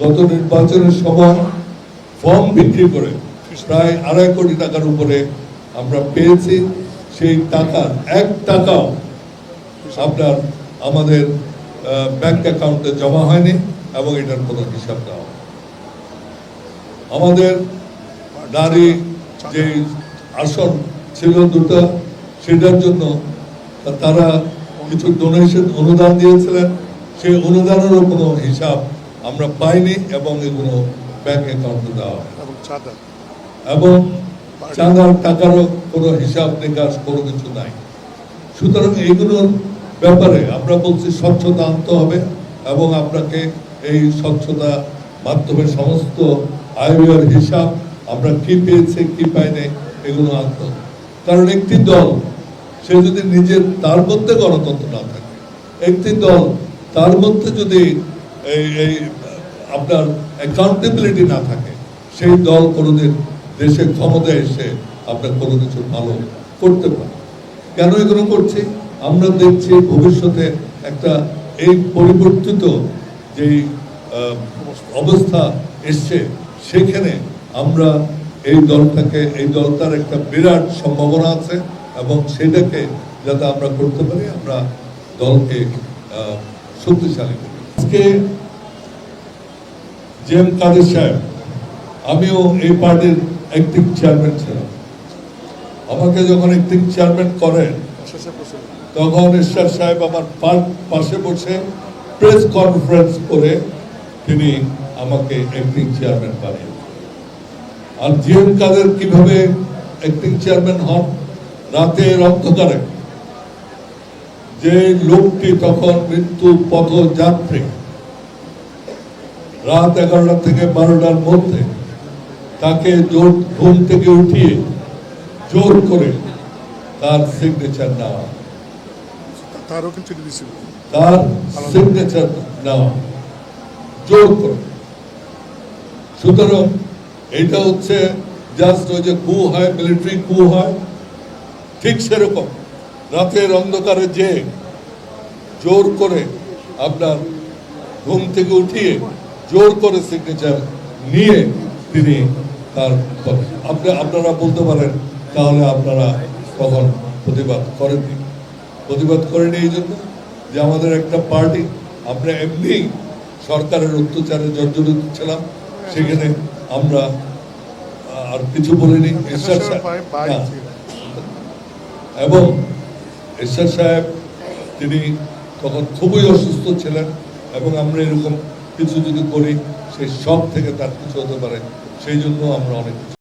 গত নির্বাচনের সময় ফর্ম বিক্রি করে প্রায় আড়াই কোটি টাকার উপরে আমরা পেয়েছি সেই টাকার এক টাকাও আপনার আমাদের ব্যাংক অ্যাকাউন্টে জমা হয়নি এবং এটার কোনো হিসাব দেওয়া। আমাদের নারী যে আসন ছিল দুটো, সেটার জন্য তারা কিছু ডোনেশন অনুদান দিয়েছিলেন সেই অনুদানেরও কোনো হিসাব আমরা পাইনি এবং এগুলো ব্যাংক অ্যাকাউন্টে দেওয়া হয়। এবং চাঁদা। এবং চাঁদার টাকারও কোনো হিসাব নিকাশ কোনো কিছু নাই। সুতরাং এইগুলোর ব্যাপারে আমরা বলছি স্বচ্ছতা আনতে হবে এবং আপনাকে এই স্বচ্ছতা মাধ্যমে সমস্ত আয় ব্যয়ের হিসাব আমরা কি পেয়েছে কি পাইনি এগুলো আনতে হবে। কারণ একটি দল সে যদি নিজের তার মধ্যে গণতন্ত্র না থাকে একটি দল তার মধ্যে যদি এই এই, আপনার অ্যাকাউন্টেবিলিটি না থাকে, সেই দল কোনোদিন দেশে ক্ষমতায় এসে আপনার কোনো কিছু ভালো করতে পারে। কেন এগুলো করছি? আমরা দেখছি ভবিষ্যতে একটা এই পরিবর্তিত যেই অবস্থা এসছে, সেখানে আমরা এই দলটাকে, এই দলটার একটা বিরাট সম্ভাবনা আছে এবং সেটাকে যাতে আমরা করতে পারি, আমরা দলকে শক্তিশালী করি আজকে জে এম কাদের সাহেব আমিও এই পার্টির অ্যাক্টিভ চেয়ারম্যান ছিলাম। আমাকে যখন অ্যাক্টিভ চেয়ারম্যান করেন, তখন ঈশ্বর সাহেব আমার পাশে বসে প্রেস কনফারেন্স করে তিনি আমাকে অ্যাক্টিং চেয়ারম্যান বানিয়ে আর জিএম কাদের কীভাবে অ্যাক্টিং চেয়ারম্যান হন রাতের অন্ধকারে যে লোকটি তখন মৃত্যু পথ যাত্রী রাত এগারোটা থেকে বারোটার মধ্যে তাকে জোর ঘুম থেকে উঠিয়ে জোর করে তার সিগনেচার নেওয়া। তারও কিন্তু তার সিগনেচার নেওয়া। জোর করে। সুতরাং এটা হচ্ছে জাস্ট ওই যে কু হয় মিলিটারি কু হয় ঠিক সেরকম। রাতের অন্ধকারে যে জোর করে আপনার ঘুম থেকে উঠিয়ে জোর করে সিগনেচার নিয়ে তিনি তার আপনি আপনারা বলতে পারেন তাহলে আপনারা তখন প্রতিবাদ করেননি? প্রতিবাদ করেনি এই জন্য যে আমাদের একটা পার্টি। আমরা এমনি সরকারের অত্যাচারে জর্জরিত ছিলাম। সেখানে আমরা আর কিছু বলিনি। এবং ঈশ্বর সাহেব, তিনি তখন খুবই অসুস্থ ছিলেন এবং আমরা এরকম কিছু যদি করি সেই সব থেকে তার কিছু হতে পারে। সেই জন্য আমরা অনেক কিছু